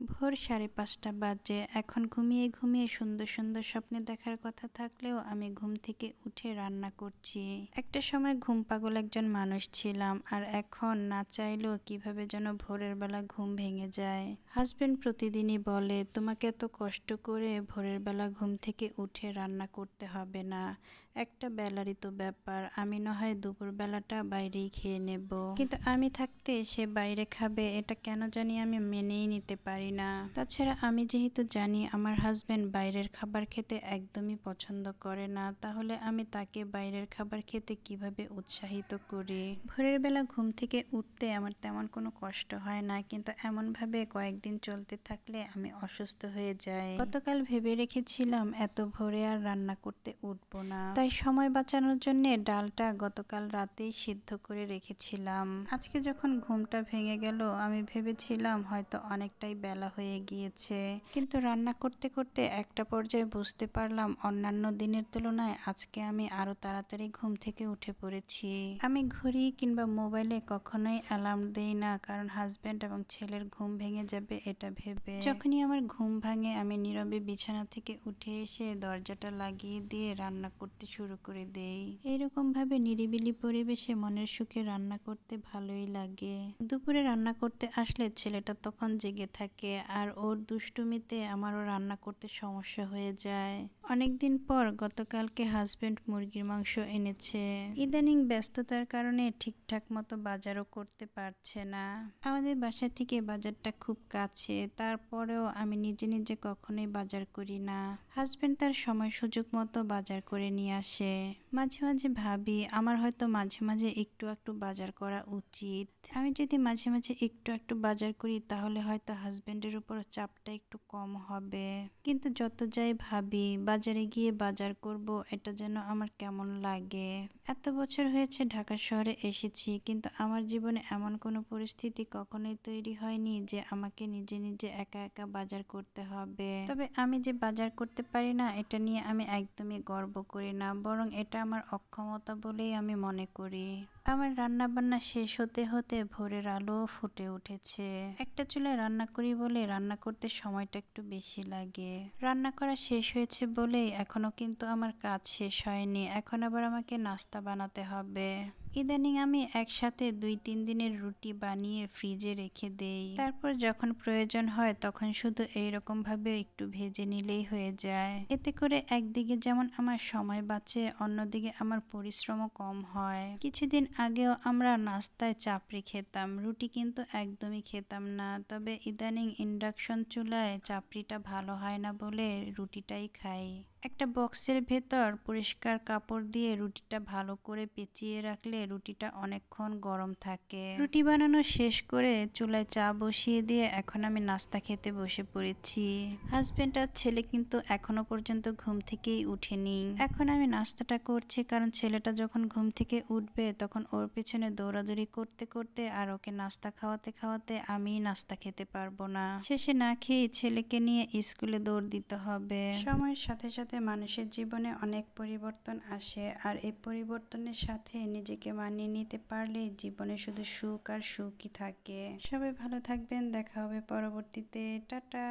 ভোর সাড়ে পাঁচটা বাজে। এখন ঘুমিয়ে ঘুমিয়ে সুন্দর সুন্দর স্বপ্নে দেখার কথা থাকলেও আমি ঘুম থেকে উঠে রান্না করছি। একটা সময় ঘুম পাগল একজন মানুষ ছিলাম আর এখন না চাইলেও কীভাবে যেন ভোরের বেলা ঘুম ভেঙে যায়। হাজবেন্ড প্রতিদিনই বলে, তোমাকে এত কষ্ট করে ভোরের বেলা ঘুম থেকে উঠে রান্না করতে হবে না। একটা বেলারই তো ব্যাপার। আমি না হয় দুপুর বেলাটা বাইরেই খেয়ে নেব। কিন্তু আমি থাকতে সে বাইরে খাবে, এটা কেন জানি আমি মেনেই নিতে পারি না। তাছাড়া আমি যেহেতু জানি আমার হাজবেন্ড বাইরের খাবার খেতে একদমই পছন্দ করে না, তাহলে আমি তাকে বাইরের খাবার খেতে কীভাবে উৎসাহিত করি? ভোরের বেলা ঘুম থেকে উঠতে আমার তেমন কোনো কষ্ট হয় না, কিন্তু এমনভাবে কয়েকদিন চলতে থাকলে আমি অসুস্থ হয়ে যাই। গতকাল ভেবে রেখেছিলাম এত ভোরে আর রান্না করতে উঠবো না। তাই সময় বাঁচানোর জন্য ডালটা গতকাল রাতেই সিদ্ধ করে রেখেছিলাম। আজকে যখন ঘুমটা ভেঙে গেল, আমি ভেবেছিলাম হয়তো অনেকটাই বেলা হয়ে গিয়েছে। কিন্তু রান্না করতে করতে একটা পর্যায়ে বুঝতে পারলাম, অন্যান্য দিনের তুলনায় আজকে আমি আরও তাড়াতাড়ি ঘুম থেকে উঠে পড়েছি। আমি ঘড়ি কিংবা মোবাইলে কখনোই অ্যালার্ম দেই না, কারণ হাজব্যান্ড এবং ছেলের ঘুম ভেঙে যাবে এটা ভেবে। যখনই আমার ঘুম ভাঙে, আমি নীরবে বিছানা থেকে উঠে এসে দরজাটা লাগিয়ে দিয়ে রান্না করতে শুরু করে দেই। এরকম ভাবে নিরিবিলি পরিবেশে মনের সুখে রান্না করতে ভালোই লাগে। দুপুরে রান্না করতে আসলে ছেলেটা তখন জেগে থাকে আর ওর দুষ্টুমিতে আমারও রান্না করতে সমস্যা হয়ে যায়। অনেকদিন পর গতকালকে হাজবেন্ড মুরগির মাংস এনেছে। ইদানিং ব্যস্ততার কারণে ঠিকঠাক মতো বাজারও করতে পারছে না। আমাদের বাসা থেকে বাজারটা খুব কাছে, তারপরেও আমি নিজে নিজে কখনোই বাজার করি না। হাজবেন্ড তার সময় সুযোগ মতো বাজার করে নিয়ে আসে। মাঝে মাঝে ভাবি, আমার হয়তো মাঝে মাঝে একটু একটু বাজার করা উচিত। আমি যদি মাঝে মাঝে একটু একটু বাজার করি, তাহলে হয়তো হাজবেন্ডের উপর চাপটা একটু কম হবে। কিন্তু যত যাই ভাবি, বাজারে গিয়ে বাজার করব, এটা যেন আমার কেমন লাগে। এত বছর হয়েছে ঢাকা শহরে এসেছি, কিন্তু আমার জীবনে এমন কোনো পরিস্থিতি কখনোই তৈরি হয়নি যে আমাকে নিজে নিজে একা একা বাজার করতে হবে। তবে আমি যে বাজার করতে পারি না, এটা নিয়ে আমি একদমই গর্ব করি না। বরং এটা আমার অক্ষমতা বলেই আমি মনে করি। আমার রান্না বান্না শেষ হতে হতে ভোরের আলো ফুটে উঠেছে। একটা চুলে রান্না করি বলে রান্না করতে সময়টা একটু বেশি লাগে। রান্না করা শেষ হয়েছে বলেই এখনও কিন্তু আমার কাজ শেষ হয়নি। এখন আবার আমাকে নাস্তা বানাতে হবে। ইদানিং আমি একসাথে দুই, তিন দিনের রুটি বানিয়ে ফ্রিজে রেখে দেই। তারপর যখন প্রয়োজন হয় তখন শুধু এইরকম ভাবে একটু ভেজে নিলেই হয়ে যায়। এতে করে একদিকে যেমন আমার সময় বাঁচে, অন্যদিকে আমার পরিশ্রমও কম হয়। কিছুদিন আগেও আমরা নাস্তায় চাপড়ি খেতাম, রুটি কিন্তু একদমই খেতাম না। তবে ইদানিং ইন্ডাকশন চুলায় চাপড়িটা ভালো হয় না বলে রুটিটাই খাই। একটা বক্সের ভেতর পরিষ্কার কাপড় দিয়ে রুটিটা ভালো করে পেঁচিয়ে রাখলে রুটিটা অনেকক্ষণ গরম থাকে। রুটি বানানো শেষ করে চুলায় চা বসিয়ে দিয়ে এখন আমি নাস্তা খেতে বসে পড়েছি। হাজবেন্ড আর ছেলে কিন্তু এখনও পর্যন্ত ঘুম থেকেই উঠেনি। এখন আমি নাস্তাটা করছি কারণ ছেলেটা যখন ঘুম থেকে উঠবে তখন ওর পেছনে দৌড়াদৌড়ি করতে করতে আর ওকে নাস্তা খাওয়াতে খাওয়াতে আমি নাস্তা খেতে পারব না। শেষে না খেয়ে ছেলেকে নিয়ে স্কুলে দৌড় দিতে হবে। সময়ের সাথে সাথে মানুষের জীবনে অনেক পরিবর্তন আসে। আর এই পরিবর্তনের সাথে নিজেকে মানিয়ে নিতে পারলে জীবনে শুধু সুখ আর সুখই থাকে। সবাই ভালো থাকবেন, দেখা হবে পরবর্তীতে। টাটা!